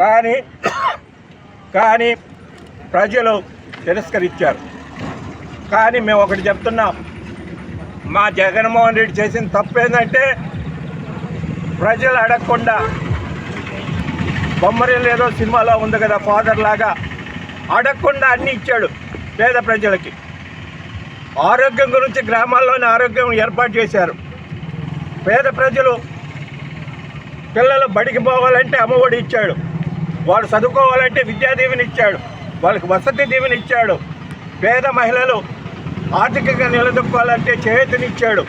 కానీ కానీ ప్రజలు తిరస్కరించారు. కానీ మేము ఒకటి చెప్తున్నాం. మా జగన్మోహన్ రెడ్డి చేసిన తప్పు ఏంటంటే ప్రజలు అడగకుండా బొమ్మరిల్ ఏదో సినిమాలో ఉంది కదా ఫాదర్ లాగా అడగకుండా అన్ని ఇచ్చాడు పేద ప్రజలకి. ఆరోగ్యం గురించి గ్రామాల్లోనే ఆరోగ్యం ఏర్పాటు చేశారు. పేద ప్రజలు పిల్లలు బడికి పోవాలంటే అమ్మఒడి ఇచ్చాడు. వాడు చదువుకోవాలంటే విద్యా ఇచ్చాడు. వాళ్ళకి వసతి దీవెన ఇచ్చాడు. పేద మహిళలు ఆర్థికంగా నిలదొక్కోవాలంటే చేతినిచ్చాడు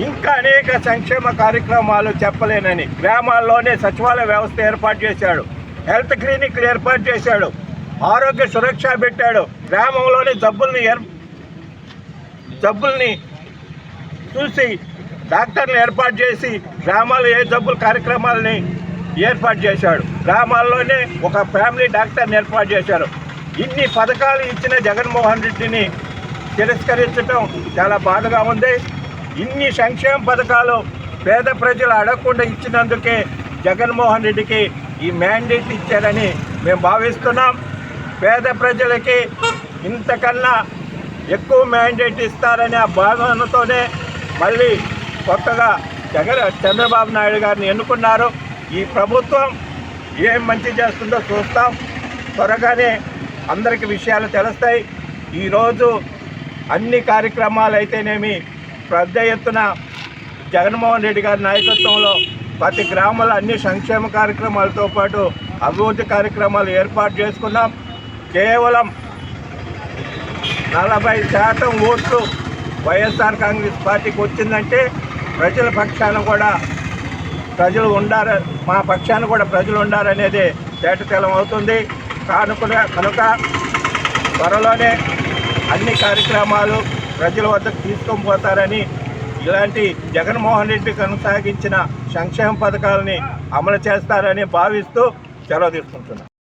ఇంకా అనేక సంక్షేమ కార్యక్రమాలు చెప్పలేనని గ్రామాల్లోనే సచివాలయ వ్యవస్థ ఏర్పాటు చేశాడు. హెల్త్ క్లినిక్లు ఏర్పాటు చేశాడు. ఆరోగ్య సురక్ష పెట్టాడు. గ్రామంలోని జబ్బుల్ని ఏర్ జబ్బుల్ని చూసి డాక్టర్లు ఏర్పాటు చేసి గ్రామాలు ఏ జబ్బుల కార్యక్రమాలని ఏర్పాటు చేశాడు. గ్రామాల్లోనే ఒక ఫ్యామిలీ డాక్టర్ని ఏర్పాటు చేశారు. ఇన్ని పథకాలు ఇచ్చిన జగన్మోహన్ రెడ్డిని తిరస్కరించడం చాలా బాధగా ఉంది. ఇన్ని సంక్షేమ పథకాలు పేద ప్రజలు అడగకుండా ఇచ్చినందుకే జగన్మోహన్ రెడ్డికి ఈ మ్యాండేట్ ఇచ్చారని మేము భావిస్తున్నాం. పేద ప్రజలకి ఇంతకన్నా ఎక్కువ మ్యాండేట్ ఇస్తారనే ఆ భావనతోనే మళ్ళీ కొత్తగా జగన్ చంద్రబాబు నాయుడు గారిని ఎన్నుకున్నారు. ఈ ప్రభుత్వం ఏం మంచి చేస్తుందో చూస్తాం. త్వరగానే అందరికి విషయాలు తెలుస్తాయి. ఈరోజు అన్ని కార్యక్రమాలు అయితేనేమి పెద్ద ఎత్తున జగన్మోహన్ రెడ్డి గారి నాయకత్వంలో ప్రతి గ్రామాల అన్ని సంక్షేమ కార్యక్రమాలతో పాటు అభివృద్ధి కార్యక్రమాలు ఏర్పాటు చేసుకున్నాం కేవలం నలభై శాతం ఓట్లు వైఎస్ఆర్ కాంగ్రెస్ పార్టీకి వచ్చిందంటే ప్రజల పక్షాన కూడా ప్రజలు ఉండారు మా పక్షాన కూడా ప్రజలు ఉండారనేది తేటతెలం అవుతుంది. కానుక కనుక త్వరలోనే అన్ని కార్యక్రమాలు ప్రజల వద్దకు తీసుకొని పోతారని ఇలాంటి జగన్మోహన్ రెడ్డి కొనసాగించిన సంక్షేమ పథకాలని అమలు చేస్తారని భావిస్తూ సెలవు తీసుకుంటున్నాను